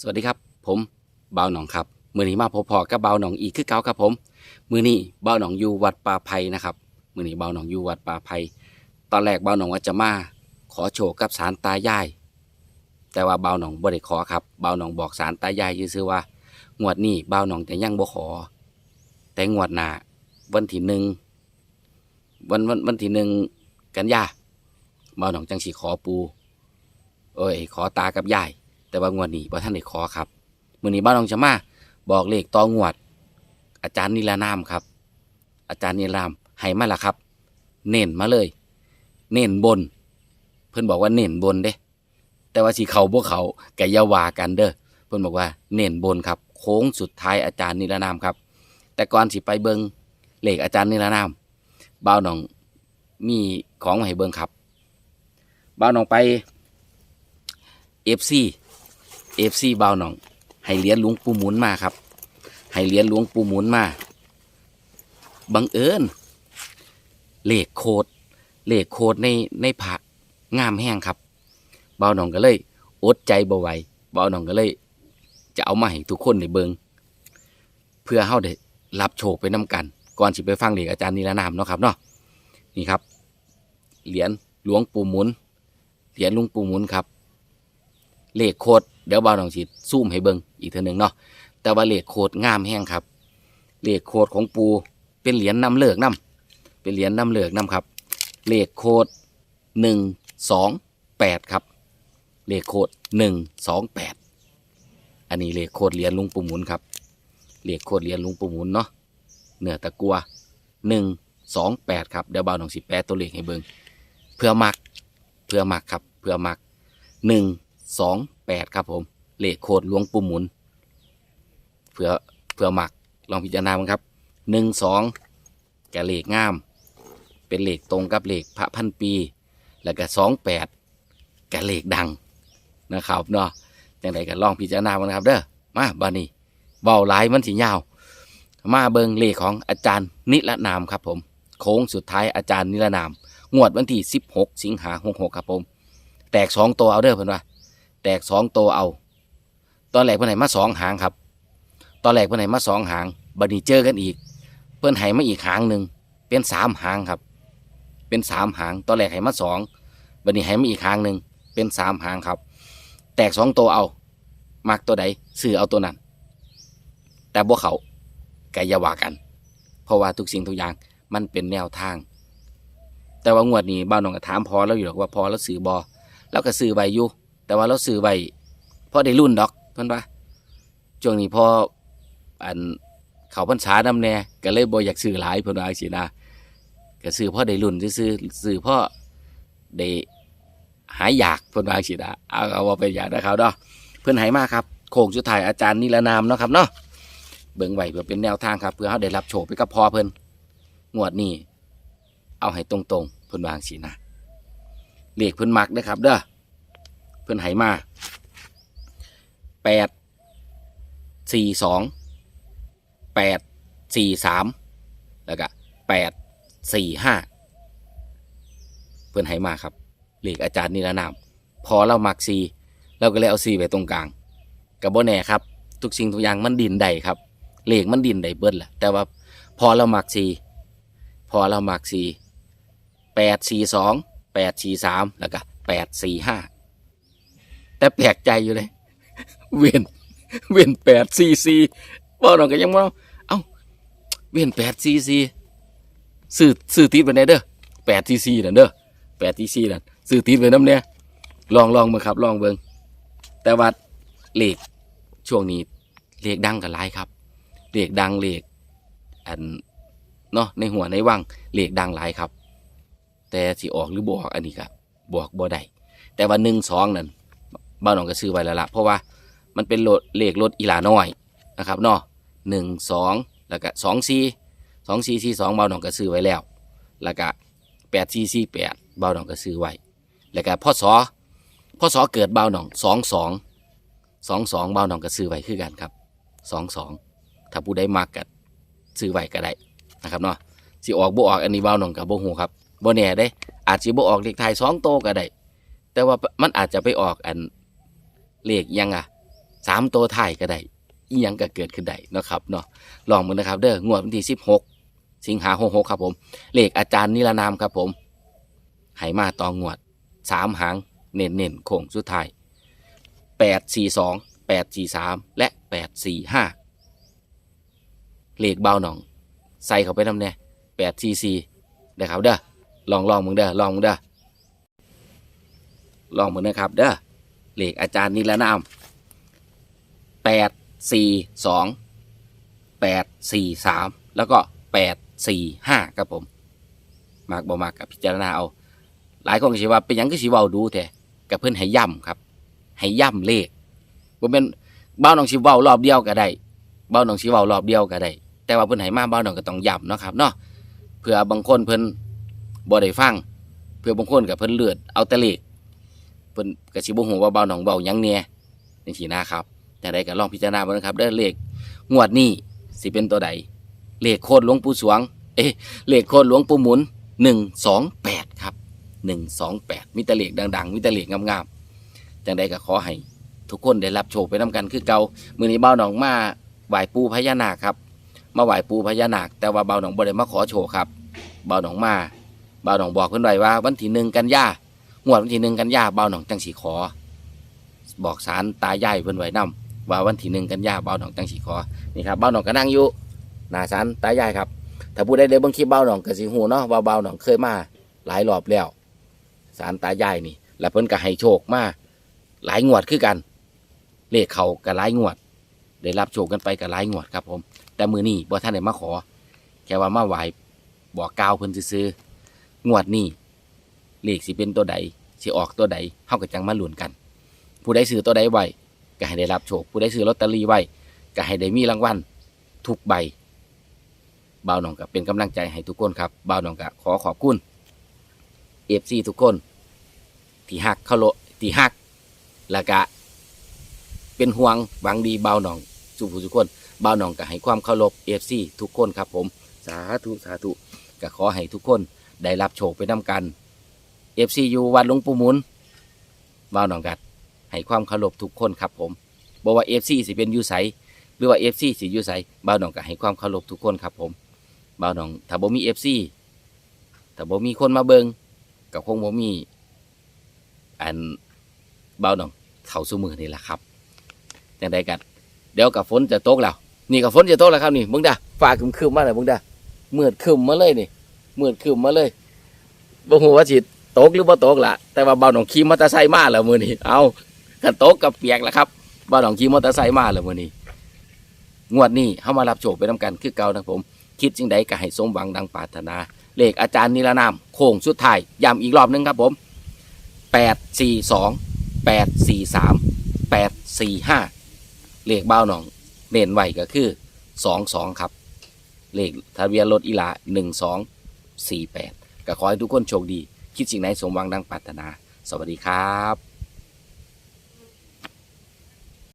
สวัสดีครับ ผมเบาหนองครับ มือนี้มาพบพอกับเบาหนองอีกคือเก่าครับผม มือนี้เบาหนองอยู่วัดป่าไผ่นะครับ มือนี้เบาหนองอยู่วัดป่าไผ่ตอนแรกเบาหนองว่าจะมาขอโชว์กับสารตายาย แต่ว่าเบาหนองบ่ได้ขอครับ เบาหนองบอกสารตายายยืนซื่อว่างวดนี้เบาหนองจะยังบ่ขอ แต่งวดหน้าวันที่หนึ่งวันวันวันที่หนึ่งกันยาเบาหนองจังสีขอปู เอ้ยขอตากับยาย แต่ว่างวดนี้บ่ท่านได้ขอครับมื้อนี้บ้านน้องจะมาบอกเลขต่องวด อาจารย์นิรนามครับ อาจารย์นิรามให้มาและครับ เน้นมาเลย เน้นบน เพิ่นบอกว่าเน้นบนเด้ แต่ว่าสิเขาบ่เขาก็อย่าวากันเด้อเพิ่นบอกว่าเน้นบนครับ โค้งสุดท้ายอาจารย์นิรนามครับ แต่ก่อนสิไปเบิงเลขอาจารย์นิรนามบ่าวน้องมีของมาให้เบิงครับบ่าวน้องไป FC เอฟซีบาวหนอง ให้เหรียญหลวงปู่หมุนมาครับ ให้เหรียญหลวงปู่หมุนมา บังเอิญเลขโคดเลขโคดในในพระงามแห้งครับบาวหนองก็เลย อดใจบ่ไหวบาวหนองก็เลย จะเอามาให้ทุกคนได้เบิงเพื่อเฮาได้รับโชคไปน้กัน ก่อนสิไปฟังเลขอาจารย์นิรนามเนาะครับเนาะนี่ครับ เหรียญหลวงปู่หมุน เหรียญหลวงปู่หมุนครับ เลขโคด เดี๋ยวบ่าวน้องสิซูมให้เบิ่งอีกเทีหนึ่งเนาะแต่ว่าเลขโคดงามแห้งครับเลขโคดของปูเป็นเหรียญนำเลิกนำเป็นเหรียญนำเลิกนำครับเลขโคดหนึ่งสองแปดครับเลขโคดหนึ่งสองแปดอันนี้เลขโคดเหรียญลุงปูหมุนครับเลขโคดเหรียญลุงปูหมุนเนาะเหนือตะกัวหนึ่งสองแปดครับเดี๋ยวบ่าวน้องสิแปดตัวเลขให้เบิ่งเพื่อมักเพื่อมักครับเพื่อมักหนึ่ง สองแปดครับผมเลขโคดหลวงปู่หมุนเพื่อเพื่อหมักลองพิจารณาบ้างครับหนึ่งสองแกเลขงาม เป็นเลขตรงกับเลขพระพันปี แล้วก็สองแปดแกเลขดังนะครับเนาะจังไดก็ลองพิจารณาบ้างนครับเด้อมาบานีเบาหลายมันสิยาว มาเบิงเลขของอาจารย์นิรนามครับผม โค้งสุดท้ายอาจารย์นิรนาม งวดวันที่ 16 สิงหาคม66ครับผม แตกสองตัวเอาเด้อเพื่อนว่า แตกสองโตเอา ตอนแรกเพื่อนให้มาสองหางครับ ตอนแรกเพื่อนให้มาสองหางบัดนี้เจอกันอีก เพื่อนให้มาอีกหางหนึ่งเป็นสามหางครับ เป็นสามหาง ตอนแรกให้มาสองบัดนี้ให้มาอีกหางหนึ่งเป็นสามหางครับ แตกสองโตเอามักตัวใดซื้อเอาตัวนั้น แต่บ่เขาไกายาว่ากัน เพราะว่าทุกสิ่งทุกอย่างมันเป็นแนวทาง แต่ว่างวดนี้บ้านนองก็ถามพอแล้วอยู่หรอกว่าพอแล้วซื้อบอแล้วก็ซื้อใบอยู่ แต่ว่าเราซื้อไว้พอได้รุ่นดอกเพิ่นว่าช่วงนี้พออันเขาพรรษานำแน่ก็เลยบ่อยากซื้อหลายเพิ่นว่าสินะก็ซื้อพ่อได้รุ่นซื้อซื้อพ่อได้หายอยากเพิ่นว่าสินะเอาเอาว่าเป็นอยากนะครับเนาะเพิ่นหายมากครับโค้งสุดท้ายอาจารย์นิรนามเนาะครับเนาะเบิ่งไว้เพื่อเป็นแนวทางครับเพื่อเฮาได้รับโชคไปกับพ่อเพิ่นงวดนี้เอาให้ตรงๆเพิ่นวางสินะเลขเพิ่นมักนะครับเด้อ พื่อนไหมาแปดสี่สองแปดสี่สามแล้วก็แปดสี่ห้าเพื่อนไหมาครับเหลขอาจารย์นิรนาม พอเรามักซีเราก็เลยเอาซีไปตรงกลางกับโบแน่ครับ ทุกสิ่งทุกอย่างมันดินใดครับเหลขมันดินใดเบิ้ลแหละแต่ว่าพอเรามักซีพอเรามักซีแปดสี่สองแปดสี่สามแล้วก็แปดสี่ห้า แต่แปลกใจอยู่เลย เวียนเวียนแปดซีซีบ่เราก็ยังว่าเอ้าเวียนแปดซีซีซื้อซื้อติดไปไหนเด้อแปดซีซีนั่นเด้อแปดซีซีนั่นซื้อติดไปน้ำเนี่ยลองลองมาครับ ลองเบิงแต่ว่าเลขช่วงนี้เลขดังกันหลายครับเลขดังเลขอันเนาะในหัวในวังเลขดังหลายครับ แต่สิออกหรือบอกอันนี้ครับบอกบ่ได้แต่ว่าหนึ่งสองนั่น บ้านน้องก็ซื้อไว้แล้วละเพราะว่ามันเป็นรถเลขรถอีหลาน้อยนะครับเนาะหนึ่งสองแล้วก็สองสี่สองสี่สี่สองบ้านน้องก็ซื้อไว้แล้ว แล้วก็แปดสี่สี่แปดบ้านน้องก็ซื้อไว้ แล้วก็พ่อสอพ่อสอเกิดบ้านน้องสองสองสองสองบ้านน้องก็ซื้อไว้คือกันครับสองสองถ้าผู้ใดมากก็ซื้อไว้ก็ได้นะครับเนาะสิออกบ่ออกอันนี้บ้านน้องกับบ่หูครับบ่แน่ได้อาจสิบ่ออกเลขไทยสองโตก็ได้แต่ว่ามันอาจจะไปออกอัน เลขยังอะสามตัวท้ายก็ได้อียังก็เกิดขึ้นได้เนาะครับเนาะลองมึงนะครับเด้องวดวันที่สิบหกสิงหาหกหกครับผมเลขอาจารย์นิรนามครับผมให้มาตองวดสามหางเน้นเน้นโค้งสุดท้ายแปดสี่สองแปดสี่สามและแปดสี่ห้าเลขเบาหน่อง ใส่เข้าไปน้ำเนี่ยแปดสี่สี่นะครับเด้อลองลองมึงเด้อลองมึงเด้อลองมึงนะครับเด้อ เลขอาจารย์นิรนามแปดสี่สองแปดสี่สามแล้วก็แปดสี่ห้าครับผมมากบ่มากกับพิจารณาเอา หลายคนก็สิว่าเป็นยังก็สิเว้าดูแต่กับเพิ่อนให้ย่ำครับ ให้ย่ำเลขบ่แม่นเบ้าน้องสิเว้ารอบเดียวก็ได้เบ้าน้องสิเว้ารอบเดียวก็ได้ แต่ว่าเพิ่อนให้มาเบ้าน้องก็ต้องย่ำเนาะครับเนาะเพื่อบางคนเพิ่อนบ่ได้ฟัง เพื่อบางคนก็เพิ่อนเลือดเอาแต่เลข พิ่นก็สิบ่ฮู้ว่าเบ้าน้องเว้ายังแหน่จังซี่นะครับจังไดก็ลองพิจารณาบิ่งนะครับเด้อเลขงวดนี้สิเป็นตัวใดเลขโคตรหลวงปู่สวง เอ๊ะเลขโคตรหลวงปู่หมุน128ครับหนึ่งสองแปดมิตรเลขดังๆมิตรเลขงามๆจังใดก็ขอให้ทุกคนได้รับโชคไปน้กันคือเก่ามือนี้เบาหนองมาไหวปูพญานาคครับ มาไหวปูพญานาค แต่ว่าเบาหนองบ่ได้มาขอโชคครับเบาหนองมาเบาหนองบอกเพิ่นไว้ว่า วันที่หนึ่งกันยา งวดวันที่หนึ่งกันยาเบาหนองจังสีขอ บอกสารตายายเพิ่นไว้นํว่าวันที่หนึ่งกันยาเบาหนองจังสีขอนี่ครับเบาหนองก็นั่งอยู่หน้าสารตายายครับ ถ้าผู้ใดได้เบิ่งคลิปเบาหนองก็สิฮู้เนาะว่าเบาหนองเคยมาหลายรอบแล้วสารตายายนี่ แล้วเพิ่นก็ให้โชคมาหลายงวดคือกัน เลขเขาก็หลายงวด ได้รับโชคกันไปก็หลายงวดครับ ผม แต่มือนี้บ่ท่านได้มาขอ แค่ว่ามาไหวบอกกล่าวเพิ่นซื้องวดนี้เลขสิเป็นตัวใด สิออกตัวใดเฮาก็จังมาลุ้นกัน ผู้ใดซื้อตัวใดไว้ก็ให้ได้รับโชค ผู้ใดซื้อลอตเตอรี่ไว้ก็ให้ได้มีรางวัลทุกใบบ่าวหนองก็เป็นกำลังใจให้ทุกคนครับบ่าวหนองก็ขอขอบคุณเอฟซีทุกคน ที่หักเขาโลที่หักแล้วก็เป็นห่วงหวังดีเบาหนองสู่ผู้ทุกคนเบาหนองก็ให้ความเคารพเอฟซีทุกคนครับผม สาธุสาธุก็ขอให้ทุกคนได้รับโชคไปน้กัน เอฟซีอยู่วัดหลวงปู่หมุนเบาหนองกัด ให้ความเคารพทุกคนครับผมบอกว่าเอฟซีสิเป็นยูไสหรือว่าเอฟซีสิยูไสเบาหนองก็ให้ความเคารพทุกคนครับผมเบาหนองถ้าบ่มีเอฟซีถ้าบ่มีคนมาเบิงก็คงบ่มีอันเบาหนองเข่าสู้มือนี่แหละครับจังใดกันเดี๋ยวกับฝนจะตกแล้วนี่กับฝนจะตกแล้วครับนี่มึงดาฟ้าครึมๆมาเลยมึงดาเมืดครึมมาเลยนี่เมืดครึมมาเลยบ่ฮู้ว่าสิ ตกหรือบ่ตกล่ะ แต่ว่าเบาหนองขี่มอเตอร์ไซค์มาแล้วมือนี้เอากันตกกับเปียกแล้วครับเบาหนองขี่มอเตอร์ไซค์มาแล้วมือนี้งวดนี้เฮามารับโชคไปนํกันคือเก่านะผม คิดจังใดก็ให้สมหวังดังปรารถนา เลขอาจารย์นิรนามโค้งสุดท้ายย้ำอีกรอบหนึงครับผมแปดสี่สองแปดสี่สามแปดสี่ห้าเลขเบ้าหนอง เน้นไว้ก็คือสองสองครับ เลขทะเบียนรถอีหลาหนึ่งสองสี่แปดก็ขอให้ทุกคนโชคดี คิดสิ่งไหนสมหวังดังปรารถนา สวัสดีครับ